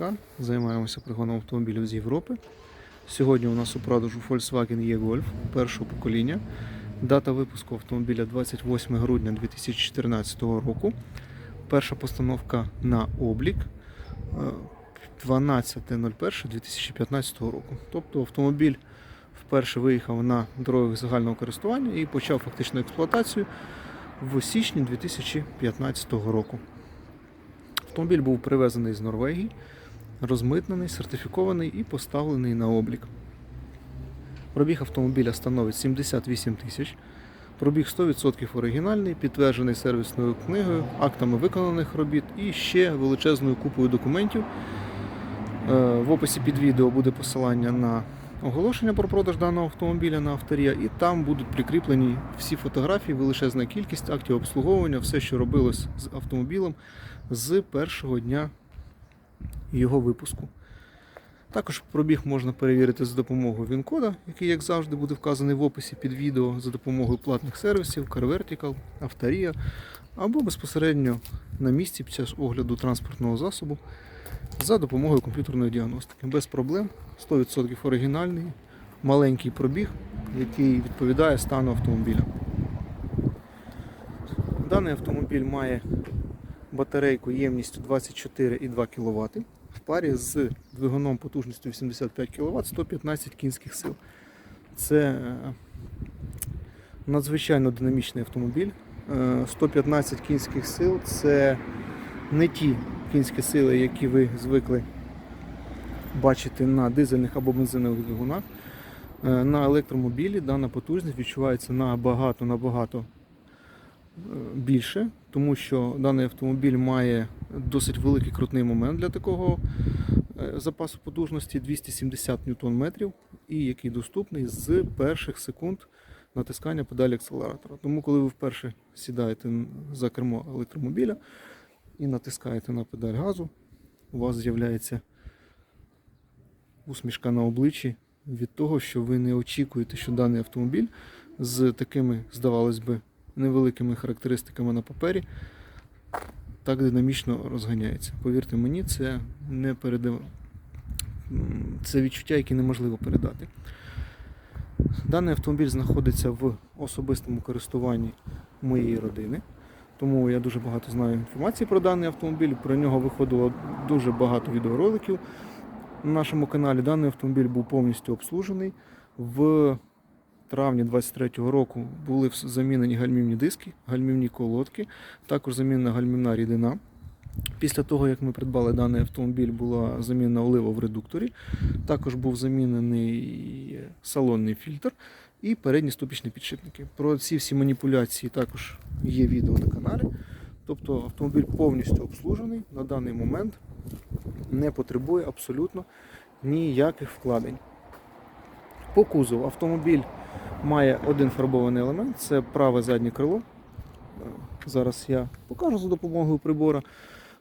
Car. Займаємося пригоном автомобілів з Європи. Сьогодні у нас у продажу Volkswagen E-Golf першого покоління. Дата випуску автомобіля 28 грудня 2014 року. Перша постановка на облік е, 12.01.2015 року. Тобто автомобіль вперше виїхав на дорогах загального користування і почав фактичну експлуатацію в січні 2015 року. Автомобіль був привезений з Норвегії, розмитнений, сертифікований і поставлений на облік. Пробіг автомобіля становить 78 тисяч. Пробіг 100% оригінальний, підтверджений сервісною книгою, актами виконаних робіт і ще величезною купою документів. Е, В описі під відео буде посилання на оголошення про продаж даного автомобіля на авторія, і там будуть прикріплені всі фотографії, величезна кількість актів обслуговування, все, що робилось з автомобілем з першого дня його випуску. Також пробіг можна перевірити за допомогою він-кода, який, як завжди, буде вказаний в описі під відео за допомогою платних сервісів, CarVertical, Авторія, або безпосередньо на місці під час огляду транспортного засобу за допомогою комп'ютерної діагностики. Без проблем, 100% оригінальний, маленький пробіг, який відповідає стану автомобіля. Даний автомобіль має батарейку ємністю 24,2 кВт в парі з двигуном потужністю 85 кВт 115 кінських сил. Це е, надзвичайно динамічний автомобіль. Е, 115 кінських сил це не ті кінські сили, які ви звикли бачити на дизельних або бензинових двигунах. Е, На електромобілі дана потужність відчувається набагато набагато е, більше, тому що даний автомобіль має досить великий крутний момент для такого е, запасу потужності 270 Нм, і який доступний з перших секунд натискання педалі акселератора. Тому, коли ви вперше сідаєте за кермо електромобіля і натискаєте на педаль газу, у вас з'являється усмішка на обличчі від того, що ви не очікуєте, що даний автомобіль з такими, здавалось би, невеликими характеристиками на папері так динамічно розганяється. Повірте мені, це не передав... це відчуття, яке неможливо передати. Даний автомобіль знаходиться в особистому користуванні моєї родини. Тому я дуже багато знаю інформації про даний автомобіль. Про нього виходило дуже багато відеороликів на нашому каналі. Даний автомобіль був повністю обслужений. В травні 23-го року були замінені гальмівні диски, гальмівні колодки, також замінена гальмівна рідина. Після того, як ми придбали даний автомобіль, була замінена олива в редукторі. Також був замінений салонний фільтр і передні ступічні підшипники. Про ці всі маніпуляції також є відео на каналі. Тобто автомобіль повністю обслужений на даний момент, не потребує абсолютно ніяких вкладень. По кузову автомобіль має один фарбований елемент це праве заднє крило. Зараз я покажу за допомогою прибора.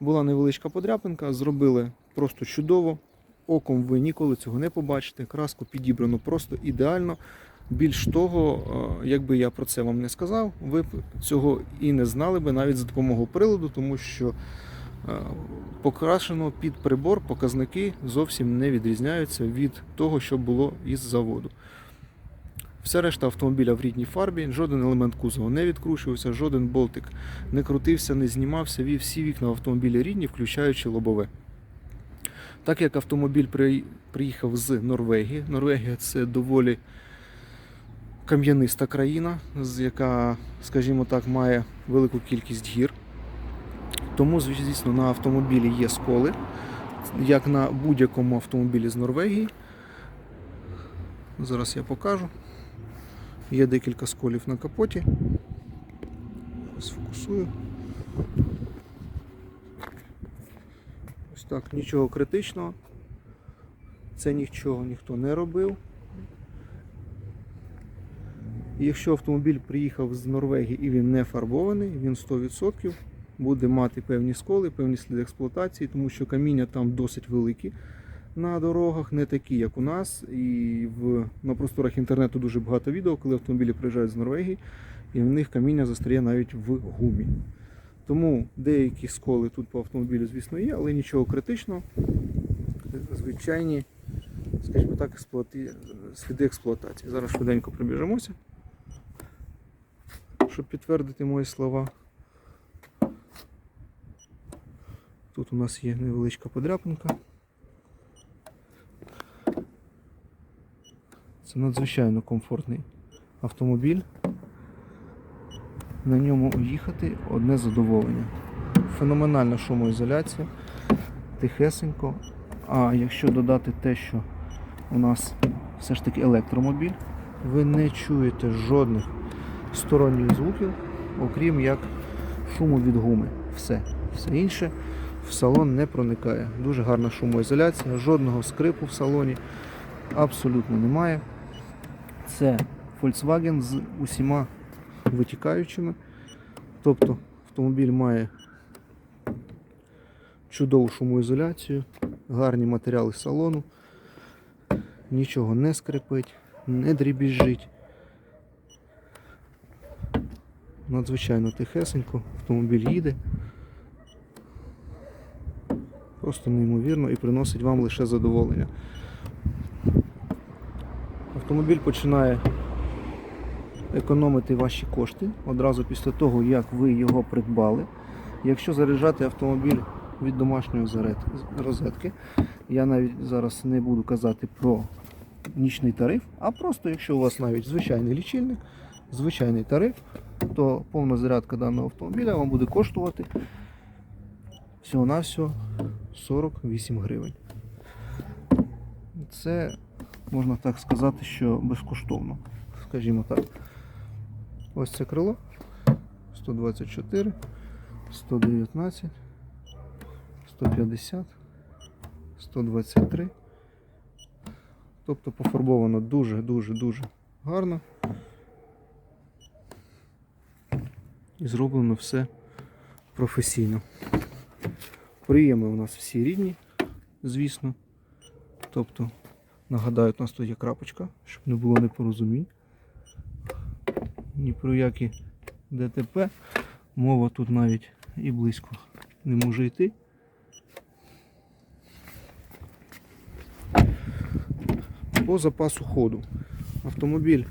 Була невеличка подряпинка, зробили просто чудово. Оком ви ніколи цього не побачите. Краску підібрано просто ідеально. Більш того, е, якби я про це вам не сказав, ви б цього і не знали би навіть за допомогою приладу, тому що покрашено під прибор показники зовсім не відрізняються від того, що було із заводу. Вся решта автомобіля в рідній фарбі, жоден елемент кузова не відкручувався, жоден болтик не крутився, не знімався, ві- всі вікна автомобілі рідні, включаючи лобове. Так як автомобіль при- приїхав з Норвегії, Норвегія це доволі кам'яниста країна, яка, скажімо так, має велику кількість гір. Тому, звісно, на автомобілі є сколи, як на будь-якому автомобілі з Норвегії. Зараз я покажу. Є декілька сколів на капоті. Сфокусую. Ось так, нічого критичного. Це нічого ніхто не робив. Якщо автомобіль приїхав з Норвегії і він не фарбований, він 100% буде мати певні сколи, певні сліди експлуатації, тому що каміння там досить великі на дорогах, не такі, як у нас. І в, на просторах інтернету дуже багато відео, коли автомобілі приїжджають з Норвегії, і в них каміння застряє навіть в гумі. Тому деякі сколи тут по автомобілю, звісно, є, але нічого критичного. Звичайні, скажімо так, експлуаті... сліди експлуатації. Зараз швиденько прибіжимося, щоб підтвердити мої слова. Тут у нас є невеличка подряпинка. Це надзвичайно комфортний автомобіль. На ньому їхати одне задоволення. Феноменальна шумоізоляція, тихесенько. А якщо додати те, що у нас все ж таки електромобіль, ви не чуєте жодних сторонніх звуків, окрім як шуму від гуми. Все. Все інше в салон не проникає. Дуже гарна шумоізоляція, жодного скрипу в салоні абсолютно немає. Це Volkswagen з усіма витікаючими. Тобто автомобіль має чудову шумоізоляцію, гарні матеріали салону, нічого не скрипить, не дрібіжить. Надзвичайно тихесенько, автомобіль їде. Просто неймовірно і приносить вам лише задоволення. Автомобіль починає економити ваші кошти одразу після того, як ви його придбали. Якщо заряджати автомобіль від домашньої розетки, я навіть зараз не буду казати про нічний тариф, а просто якщо у вас навіть звичайний лічильник, звичайний тариф, то повна зарядка даного автомобіля вам буде коштувати всього-навсього 48 гривень. Це можна так сказати, що безкоштовно, скажімо так. Ось це крило 124, 119, 150, 123. Тобто пофарбовано дуже-дуже-дуже гарно. І зроблено все професійно. Приєми у нас всі рідні, звісно. Тобто, нагадаю, у нас тут є крапочка, щоб не було непорозумінь. Ні про які ДТП. Мова тут навіть і близько не може йти. По запасу ходу. Автомобіль,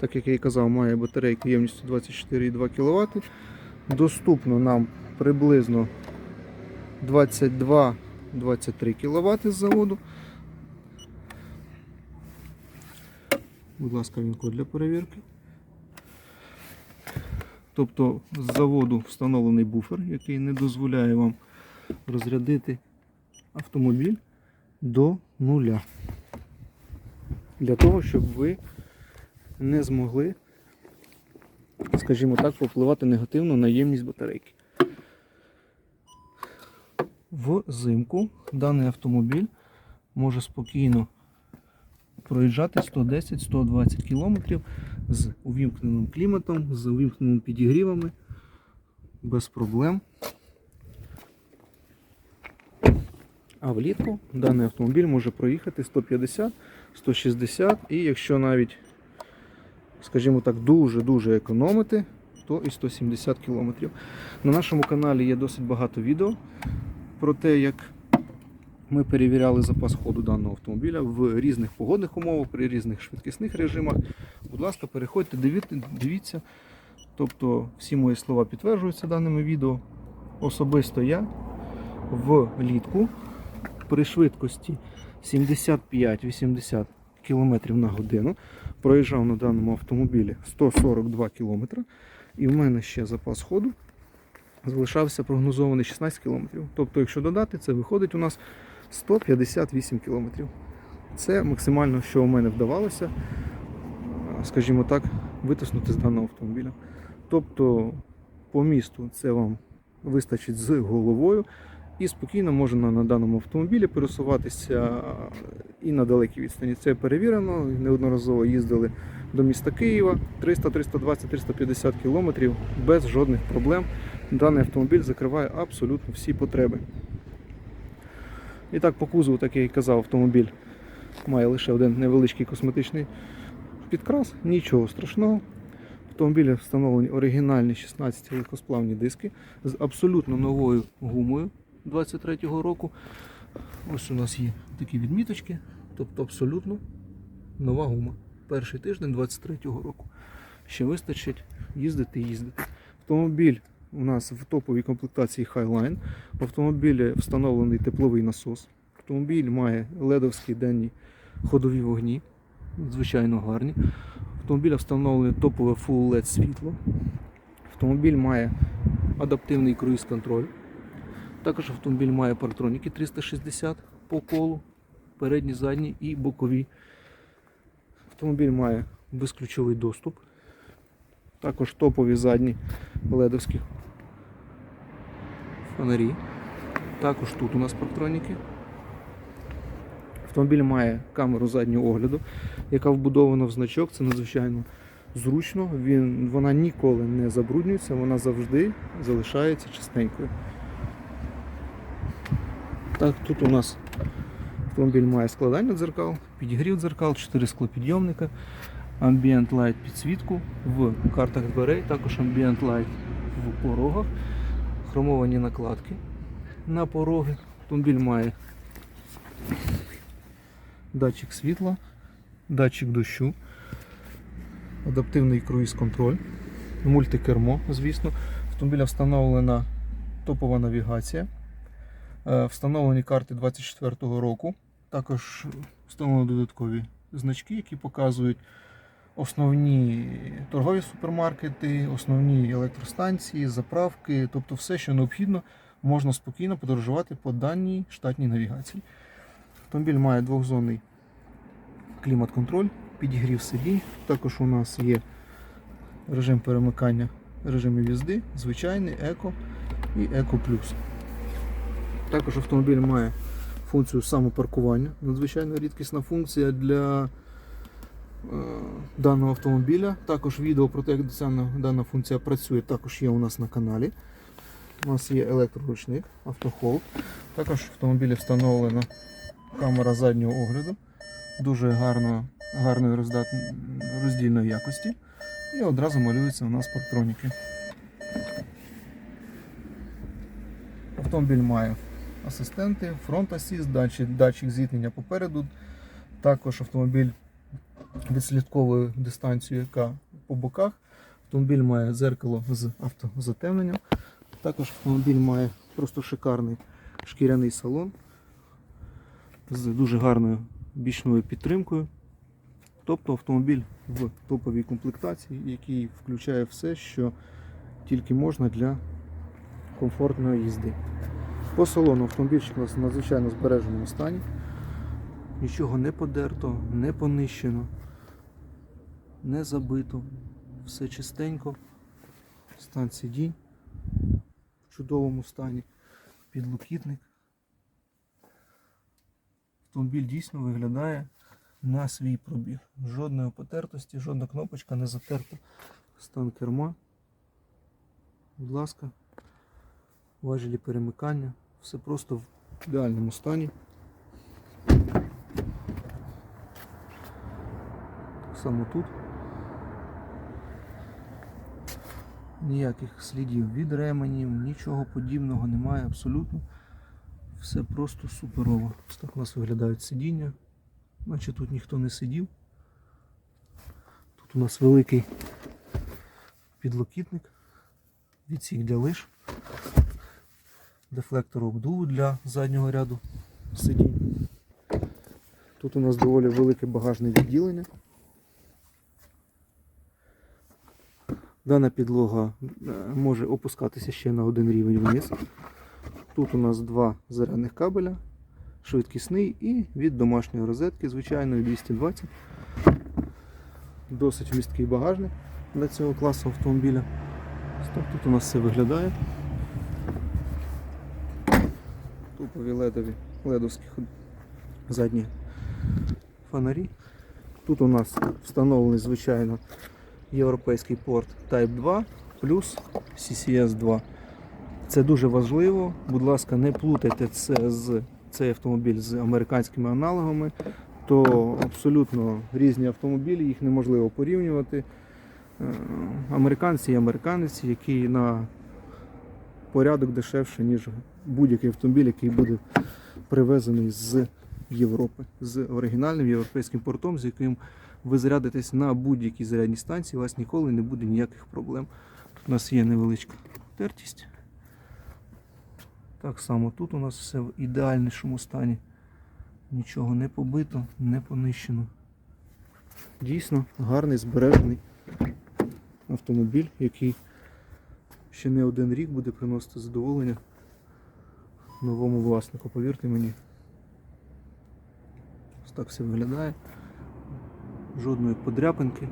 так як я і казав, має батарейку ємністю 24,2 кВт. Доступно нам приблизно 22-23 кВт з заводу. Будь ласка, він код для перевірки. Тобто з заводу встановлений буфер, який не дозволяє вам розрядити автомобіль до нуля. Для того, щоб ви не змогли, скажімо так, попливати негативно на ємність батарейки. Взимку даний автомобіль може спокійно проїжджати 110-120 км з увімкненим кліматом, з увімкненими підігрівами без проблем. А влітку даний автомобіль може проїхати 150, 160 і якщо навіть, скажімо так, дуже-дуже економити, то і 170 км. На нашому каналі є досить багато відео про те, як ми перевіряли запас ходу даного автомобіля в різних погодних умовах, при різних швидкісних режимах. Будь ласка, переходьте, дивіться. Тобто всі мої слова підтверджуються даними відео. Особисто я влітку при швидкості 75-80 км на годину проїжджав на даному автомобілі 142 км. І в мене ще запас ходу залишався прогнозований 16 км. Тобто, якщо додати, це виходить у нас 158 км. Це максимально, що у мене вдавалося, скажімо так, витиснути з даного автомобіля. Тобто по місту це вам вистачить з головою і спокійно можна на даному автомобілі пересуватися і на далекій відстані. Це перевірено, неодноразово їздили до міста Києва 300, 320, 350 кілометрів без жодних проблем. Даний автомобіль закриває абсолютно всі потреби. І так, по кузову, так я і казав, автомобіль має лише один невеличкий косметичний підкрас, нічого страшного. автомобілі встановлені оригінальні 16 легкосплавні диски з абсолютно новою гумою 23-го року. Ось у нас є такі відміточки, тобто абсолютно нова гума. Перший тиждень 23-го року. Ще вистачить їздити і їздити. Автомобіль у нас в топовій комплектації Highline. В автомобілі встановлений тепловий насос. Автомобіль має ледовські денні ходові вогні, звичайно гарні. Автомобіля встановлене топове Full LED світло. Автомобіль має адаптивний круїз-контроль. Також автомобіль має парктроніки 360 по колу, передні, задні і бокові. Автомобіль має безключовий доступ. Також топові задні ледовські фонарі. Також тут у нас парктроніки. Автомобіль має камеру заднього огляду, яка вбудована в значок. Це надзвичайно зручно. Він, вона ніколи не забруднюється, вона завжди залишається чистенькою. Так, тут у нас автомобіль має складання дзеркал, підігрів дзеркал, 4 склопідйомника, Ambient Light підсвітку в картах дверей, також Ambient Light в порогах, хромовані накладки на пороги. Автомобіль має датчик світла, датчик дощу, адаптивний круїз-контроль, мультикермо, звісно. Автомобіля встановлена топова навігація. Е, Встановлені карти 24-го року. Також встановлені додаткові значки, які показують основні торгові супермаркети, основні електростанції, заправки, тобто все, що необхідно, можна спокійно подорожувати по даній штатній навігації. Автомобіль має двохзонний клімат-контроль, підігрів сидінь. Також у нас є режим перемикання режимів їзди, звичайний, еко і еко плюс. Також автомобіль має функцію самопаркування. Надзвичайно рідкісна функція для даного автомобіля. Також відео про те, як дана, функція працює, також є у нас на каналі. У нас є електроручник, автохолд. Також в автомобілі встановлена камера заднього огляду, дуже гарно, гарної роздат- роздільної якості. І одразу малюються у нас парктроніки. Автомобіль має асистенти, фронт асіст, датчик, датчик зіткнення попереду. Також автомобіль відслідковує дистанцію, яка по боках. Автомобіль має зеркало з автозатемненням. Також автомобіль має просто шикарний шкіряний салон з дуже гарною бічною підтримкою. Тобто автомобіль в топовій комплектації, який включає все, що тільки можна для комфортної їзди. По салону автомобільчик у нас в надзвичайно збереженому стані. Нічого не подерто, не понищено, не забито. Все чистенько. Стан сидінь в чудовому стані. Підлокітник. Автомобіль дійсно виглядає на свій пробіг. Жодної потертості, жодна кнопочка не затерта. Стан керма. Будь ласка, важелі перемикання. Все просто в ідеальному стані. Само тут. Ніяких слідів від ременів, нічого подібного немає абсолютно. Все просто суперово. Ось так у нас виглядають сидіння. Наче тут ніхто не сидів. Тут у нас великий підлокітник, відсік для лиш, дефлектор обдуву для заднього ряду сидінь. Тут у нас доволі велике багажне відділення. Дана підлога е, може опускатися ще на один рівень вниз. Тут у нас два зарядних кабеля, швидкісний і від домашньої розетки, звичайної 220. Досить вмісткий багажник для цього класу автомобіля. Так тут у нас все виглядає. Тупові ледові, ледовські задні фонарі. Тут у нас встановлений, звичайно, європейський порт Type 2 плюс CCS 2. Це дуже важливо. Будь ласка, не плутайте це з цей автомобіль з американськими аналогами. То абсолютно різні автомобілі, їх неможливо порівнювати. е, американці і американець, який на порядок дешевше, ніж будь-який автомобіль, який буде привезений з Європи, з оригінальним європейським портом, з яким ви зарядитесь на будь-якій зарядній станції, у вас ніколи не буде ніяких проблем. Тут у нас є невеличка тертість. Так само тут у нас все в ідеальнішому стані. Нічого не побито, не понищено. Дійсно гарний збережений автомобіль, який ще не один рік буде приносити задоволення новому власнику, повірте мені. Ось так все виглядає. Жодної подряпинки.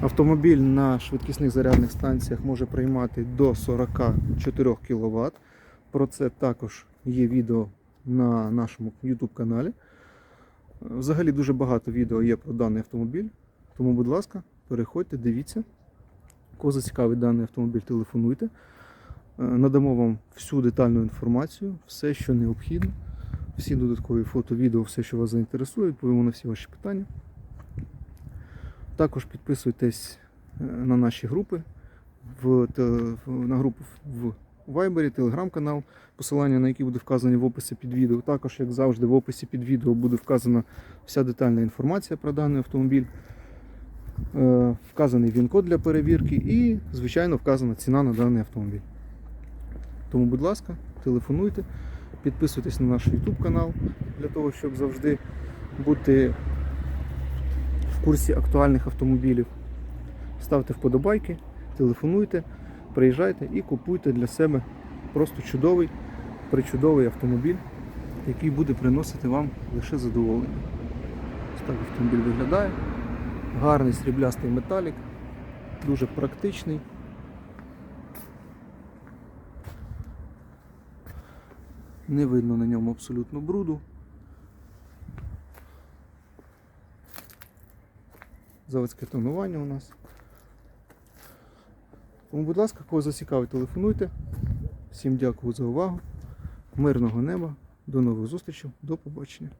Автомобіль на швидкісних зарядних станціях може приймати до 44 кВт. Про це також є відео на нашому YouTube каналі. Взагалі дуже багато відео є про даний автомобіль. Тому, будь ласка, переходьте, дивіться. Кого зацікавить даний автомобіль, телефонуйте. Е, Надамо вам всю детальну інформацію, все, що необхідно, всі додаткові фото, відео, все, що вас заінтересує, відповімо на всі ваші питання. Також підписуйтесь е, на наші групи, в, на групу в Viber, телеграм-канал, посилання на які буде вказані в описі під відео. Також, як завжди, в описі під відео буде вказана вся детальна інформація про даний автомобіль. Е, Вказаний він-код для перевірки і, звичайно, вказана ціна на даний автомобіль. Тому, будь ласка, телефонуйте, підписуйтесь на наш YouTube канал для того, щоб завжди бути в курсі актуальних автомобілів. Ставте вподобайки, телефонуйте, приїжджайте і купуйте для себе просто чудовий, причудовий автомобіль, який буде приносити вам лише задоволення. Ось так автомобіль виглядає. Гарний сріблястий металік, дуже практичний. Не видно на ньому абсолютно бруду. Заводське тонування у нас. Тому, будь ласка, кого зацікавить, телефонуйте. Всім дякую за увагу. Мирного неба. До нових зустрічей. До побачення.